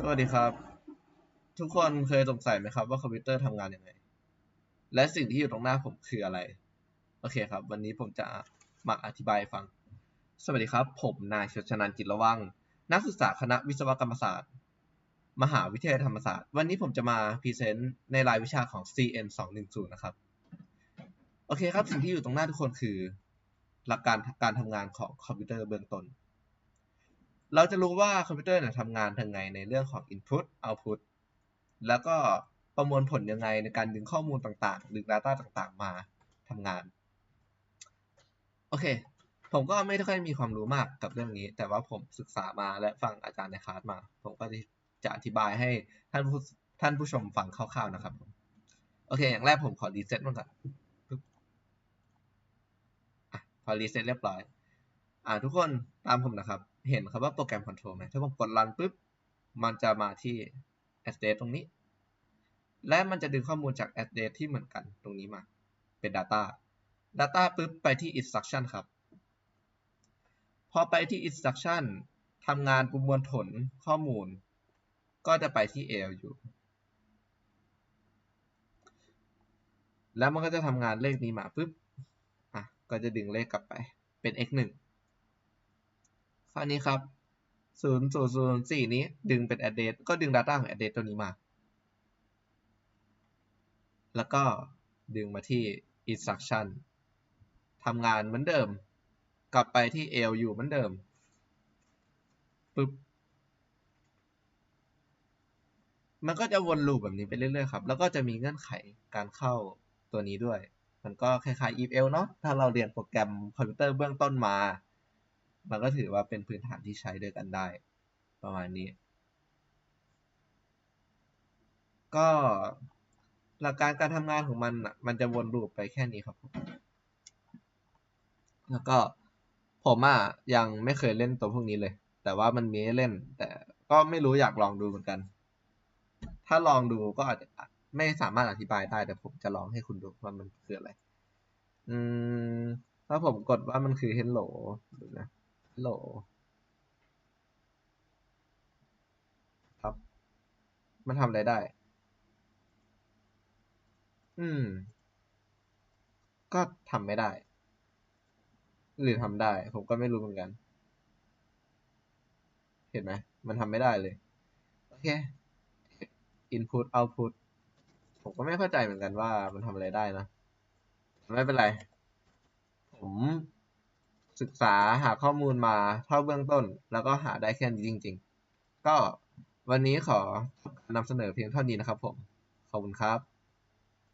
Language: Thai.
สวัสดีครับ ทุกคนเคยสงสัยไหมครับว่าคอมพิวเตอร์ทำงานยังไง และสิ่งที่อยู่ตรงหน้าผมคืออะไร โอเคครับ วันนี้ผมจะมาอธิบายฟัง สวัสดีครับ ผมนายชชนันท์จิตระวัง นักศึกษาคณะวิศวกรรมศาสตร์ มหาวิทยาลัยธรรมศาสตร์ วันนี้ผมจะมาพรีเซนต์ในรายวิชาของ CN 210นะครับ โอเคครับ สิ่งที่อยู่ตรงหน้าทุกคนคือ หลักการการทำงานของคอมพิวเตอร์เบื้องต้น เราจะรู้ว่าคอมพิวเตอร์เนี่ยทำงานยังไงในเรื่องของ Input Output แล้วก็ประมวลผลยังไงในการดึงข้อมูลต่างๆ ดึง Data ต่างๆ มาทำงาน โอเค ผมก็ไม่ค่อยมีความรู้มากกับเรื่องนี้ แต่ว่าผมศึกษามาและฟังอาจารย์ในคลาสมา ผมก็จะอธิบายให้ท่านผู้ท่านผู้ชมฟังคร่าวๆนะครับ โอเค อย่างแรกผมขอรีเซ็ตมันก่อนพอรีเซ็ตเรียบร้อย อ่าทุกคนตามผมนะครับ เห็นครับว่าโปรแกรมคอนโทรลไหมถ้าผมกดรันปุ๊บ มันจะมาที่ address ตรงนี้ และมันจะดึงข้อมูลจาก address ที่เหมือนกันตรงนี้มา เป็น data data ปุ๊บไปที่ instruction ครับ พอไปที่ instruction ทำงานประมวลผลข้อมูล ก็จะไปที่ ALU แล้วมันก็จะทำงานเลขนี้มาปุ๊บ อะ ก็จะดึงเลขกลับไป เป็น x 1 คราวนี้ครับ0 0 0 4นี้ดึงเป็น address ก็ดึง data ของ address ตัวนี้มา แล้วก็ดึงมาที่ instruction ทำงานเหมือนเดิม กลับไปที่ ALU เหมือนเดิมปึ๊บมันก็จะวนลูปแบบนี้ไปเรื่อยๆครับ แล้วก็จะมีเงื่อนไขการเข้าตัวนี้ด้วย มันก็คล้ายๆ if else เนาะ ถ้าเราเรียนโปรแกรมคอมพิวเตอร์เบื้องต้นมา มันก็ถือว่าเป็นพื้นฐานที่ใช้ด้วยกันได้ ประมาณนี้ ก็หลักการการทำงานของมันอะมันจะวนลูปไปแค่นี้ครับ แล้วก็ผมอะยังไม่เคยเล่นตัวพวกนี้เลย แต่ว่ามันมีให้เล่น แต่ก็ไม่รู้อยากลองดูเหมือนกัน ถ้าลองดูก็อาจจะไม่สามารถอธิบายได้ แต่ผมจะลองให้คุณดูว่ามันคืออะไร อืมถ้าผมกดว่ามันคือ hello ดูนะ hello ครับ มันทำอะไรได้ อืม ก็ทำไม่ได้ หรือทำได้ ผมก็ไม่รู้เหมือนกัน เห็นไหม มันทำไม่ได้เลย โอเค input output ผมก็ไม่เข้าใจเหมือนกันว่ามันทำอะไรได้นะ ไม่เป็นไร ผม ศึกษาหาข้อมูลมาเท่าเบื้องต้น แล้วก็หาได้แค่นี้จริง ๆ ก็วันนี้ขอนำเสนอเพียงเท่านี้นะครับผม ขอบคุณครับ